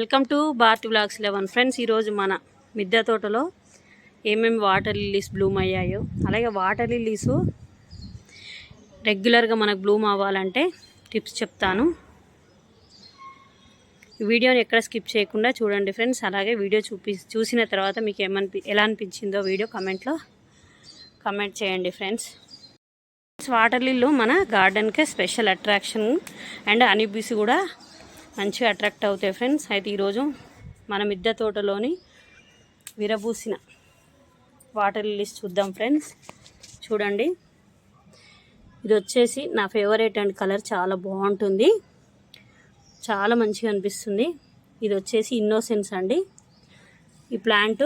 Welcome to Bharathi blogs eleven. Friends ఈరోజు మన మిద్దె తోటలో ఏమేమి వాటర్ లిల్లీస్ బ్లూమ్ అయ్యాయో అలాగే వాటర్ లిల్లీస్ రెగ్యులర్గా మనకు బ్లూమ్ అవ్వాలంటే టిప్స్ చెప్తాను. వీడియోని ఎక్కడ స్కిప్ చేయకుండా చూడండి ఫ్రెండ్స్. అలాగే వీడియో చూపి చూసిన తర్వాత మీకు ఏమనిపి ఎలా అనిపించిందో వీడియో కమెంట్లో కమెంట్ చేయండి ఫ్రెండ్స్ వాటర్ లిల్లు మన గార్డెన్కే స్పెషల్ అట్రాక్షన్ అండ్ అనిబీస్ కూడా మంచిగా అట్రాక్ట్ అవుతాయి ఫ్రెండ్స్ అయితే ఈరోజు మన మిద్దె తోటలోని విరబూసిన వాటర్ లిల్లీస్ చూద్దాం ఫ్రెండ్స్ చూడండి. ఇది వచ్చేసి నా ఫేవరెట్ అండ్ కలర్ చాలా బాగుంటుంది. చాలా మంచిగా అనిపిస్తుంది. ఇది వచ్చేసి ఇన్నోసెన్స్ అండి. ఈ ప్లాంట్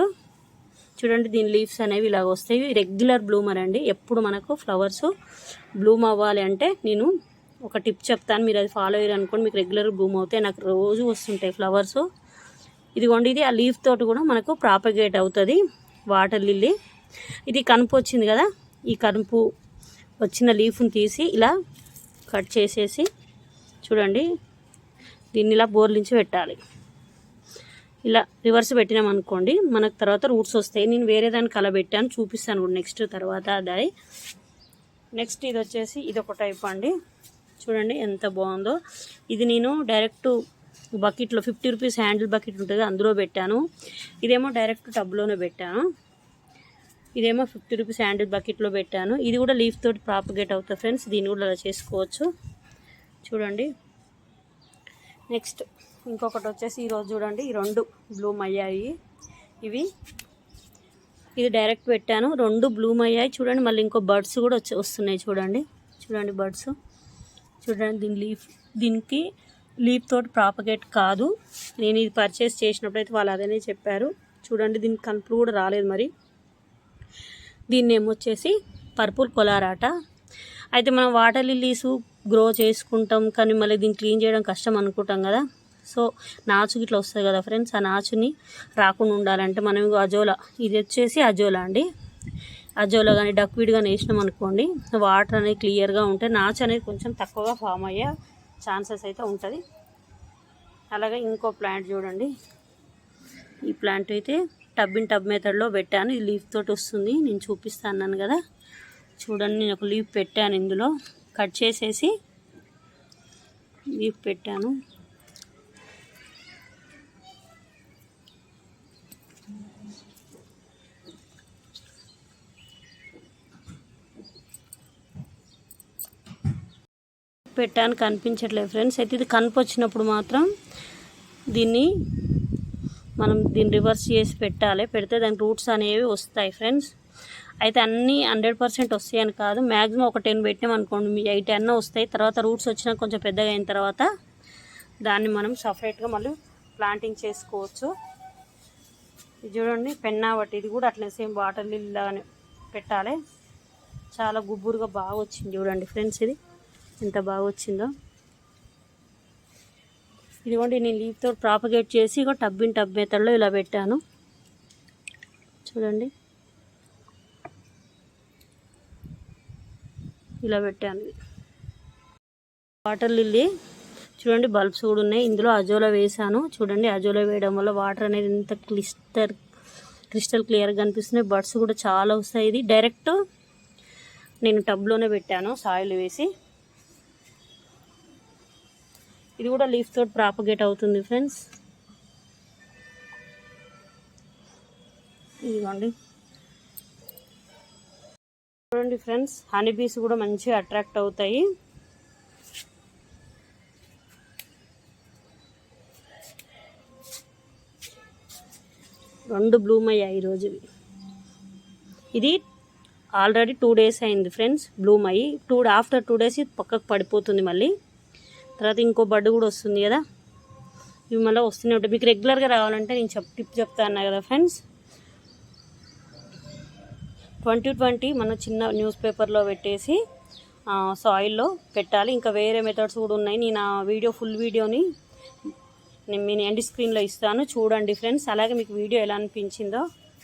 చూడండి దీని లీవ్స్ అనేవి ఇలాగ వస్తాయి. రెగ్యులర్ బ్లూమర్ అండి. ఎప్పుడు మనకు ఫ్లవర్స్ బ్లూమ్ అవ్వాలి అంటే నేను ఒక టిప్ చెప్తాను. మీరు అది ఫాలో అయ్యారు అనుకోండి మీకు రెగ్యులర్ బ్లూమ్ అవుతాయి. నాకు రోజు వస్తుంటాయి ఫ్లవర్స్. ఇదిగోండి ఇది ఆ లీఫ్ తోటి కూడా మనకు ప్రాపగేట్ అవుతుంది. Water lily. ఇది కనుపు వచ్చింది కదా ఈ కనుపు వచ్చిన లీఫ్ని తీసి ఇలా కట్ చేసేసి చూడండి దీన్ని ఇలా బోర్లించి పెట్టాలి. ఇలా రివర్స్ పెట్టినాం అనుకోండి మనకు తర్వాత రూట్స్ వస్తాయి. నేను వేరే దానికి అలా కలబెట్టాను చూపిస్తాను కూడా నెక్స్ట్ తర్వాత అది. నెక్స్ట్ ఇది వచ్చేసి ఇది ఒక టైప్ అండి. చూడండి ఎంత బాగుందో. ఇది నేను డైరెక్ట్ బకెట్లో ఫిఫ్టీ రూపీస్ హ్యాండిల్ బకెట్ ఉంటుంది అందులో పెట్టాను. ఇదేమో డైరెక్ట్ టబ్లోనే పెట్టాను. ఇదేమో ఫిఫ్టీ రూపీస్ హ్యాండిల్ బకెట్లో పెట్టాను. ఇది కూడా లీఫ్ తోటి ప్రాపగేట్ అవుతుంది ఫ్రెండ్స్ దీన్ని కూడా అలా చేసుకోవచ్చు. చూడండి. నెక్స్ట్ ఇంకొకటి వచ్చేసి ఈరోజు చూడండి ఈ రెండు బ్లూమ్ అయ్యాయి. ఇవి ఇది డైరెక్ట్ పెట్టాను. రెండు బ్లూమ్ అయ్యాయి. చూడండి మళ్ళీ ఇంకో బర్డ్స్ కూడా వచ్చి వస్తున్నాయి చూడండి. చూడండి బర్డ్స్. చూడండి దీని లీఫ్ దీనికి లీఫ్ తోటి ప్రాపగేట్ కాదు. నేను ఇది పర్చేస్ చేసినప్పుడు అయితే వాళ్ళు అదనే చెప్పారు. చూడండి దీనికి కనుపులు కూడా రాలేదు మరి. దీన్ని ఏమొచ్చేసి పర్పుల్ కొలారాట అయితే మనం వాటర్ లిల్లీస్ గ్రో చేసుకుంటాం కానీ మళ్ళీ దీన్ని క్లీన్ చేయడం కష్టం అనుకుంటాం కదా. సో నాచు ఇట్లా వస్తుంది కదా ఫ్రెండ్స్ ఆ నాచుని రాకుండా ఉండాలంటే మనం అజోలా. ఇది వచ్చేసి అజోలా అండి. అజోలో కానీ డక్విడ్ కానీ వేసినాం అనుకోండి వాటర్ అనేది క్లియర్గా ఉంటే నాచు అనేది కొంచెం తక్కువగా ఫామ్ అయ్యే ఛాన్సెస్ అయితే ఉంటుంది. అలాగే ఇంకో ప్లాంట్ చూడండి. ఈ ప్లాంట్ అయితే టబ్ ఇన్ టబ్ మెథడ్లో పెట్టాను. ఈ లీఫ్ తోటి వస్తుంది. నేను చూపిస్తాను కదా. చూడండి నేను ఒక లీఫ్ పెట్టాను ఇందులో. కట్ చేసేసి లీఫ్ పెట్టాను. పెట్టాను కనిపించట్లేదు ఫ్రెండ్స్. అయితే ఇది కనుపు వచ్చినప్పుడు మాత్రం దీన్ని మనం దీన్ని రివర్స్ చేసి పెట్టాలి. పెడితే దాని రూట్స్ అనేవి వస్తాయి ఫ్రెండ్స్. అయితే అన్నీ హండ్రెడ్ పర్సెంట్ వస్తాయని కాదు. మ్యాక్సిమం ఒక టెన్ పెట్టినాం అనుకోండి మీ ఎయిట్ టెన్ వస్తాయి. తర్వాత రూట్స్ వచ్చినా కొంచెం పెద్దగా అయిన తర్వాత దాన్ని మనం సపరేట్గా మళ్ళీ ప్లాంటింగ్ చేసుకోవచ్చు. ఇది చూడండి పెన్నా బట్టి ఇది కూడా అట్లనే సేమ్ వాటర్ లిల్లాగానే పెట్టాలి. చాలా గుబ్బురుగా బాగా వచ్చింది చూడండి ఫ్రెండ్స్ ఇది. ఎంత బాగా వచ్చిందో ఇదిగోండి నేను లీఫ్తో ప్రాపగేట్ చేసి ఇక టబ్ ఇన్ టబ్ మెథడ్లో ఇలా పెట్టాను. చూడండి. ఇలా పెట్టాను. Water lily. చూడండి బల్బ్స్ కూడా ఉన్నాయి. ఇందులో అజోలో వేసాను చూడండి అజోలా వేయడం వల్ల వాటర్ అనేది ఎంత క్లిస్టర్ క్రిస్టల్ క్లియర్గా కనిపిస్తున్నాయి బర్డ్స్ కూడా చాలా వస్తాయి. ఇది డైరెక్ట్ నేను టబ్లోనే పెట్టాను సాయిల్ వేసి. ఇది కూడా లీఫ్ తోటి ప్రాపగేట్ అవుతుంది ఫ్రెండ్స్ ఇదిగోండి. చూడండి ఫ్రెండ్స్ హనీ బీస్ కూడా మంచిగా అట్రాక్ట్ అవుతాయి. రెండు బ్లూమ్ అయ్యాయి ఈరోజు ఇది ఆల్రెడీ టూ డేస్ అయింది ఫ్రెండ్స్ బ్లూమ్ అయ్యి. టూ ఆఫ్టర్ టూ డేస్ పక్కకు పడిపోతుంది మళ్ళీ. తర్వాత ఇంకో బడ్డు కూడా వస్తుంది కదా. ఇవి మళ్ళీ వస్తూనే ఉంటాయి. మీకు రెగ్యులర్గా రావాలంటే నేను చెప్ టిప్ చెప్తా అన్నా కదా ఫ్రెండ్స్ ట్వంటీ ట్వంటీ మన చిన్న న్యూస్ పేపర్లో పెట్టేసి సాయిల్లో పెట్టాలి. ఇంకా వేరే మెథడ్స్ కూడా ఉన్నాయి. నేను ఆ వీడియో ఫుల్ వీడియోని నేను మీ ఎండ్ స్క్రీన్లో ఇస్తాను. చూడండి ఫ్రెండ్స్ అలాగే మీకు వీడియో ఎలా అనిపించిందో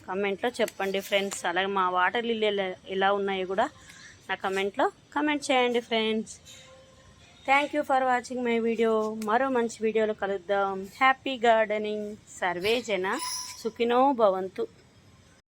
కమెంట్లో చెప్పండి ఫ్రెండ్స్ అలాగే మా వాటర్ లిల్లీ ఎలా ఉన్నాయో కూడా నా కమెంట్లో కమెంట్ చేయండి friends thank you for watching my video మరో మంచి వీడియోలో కలుద్దాం. హ్యాపీ గార్డెనింగ్ సర్వే జన సుఖినో భవంతు.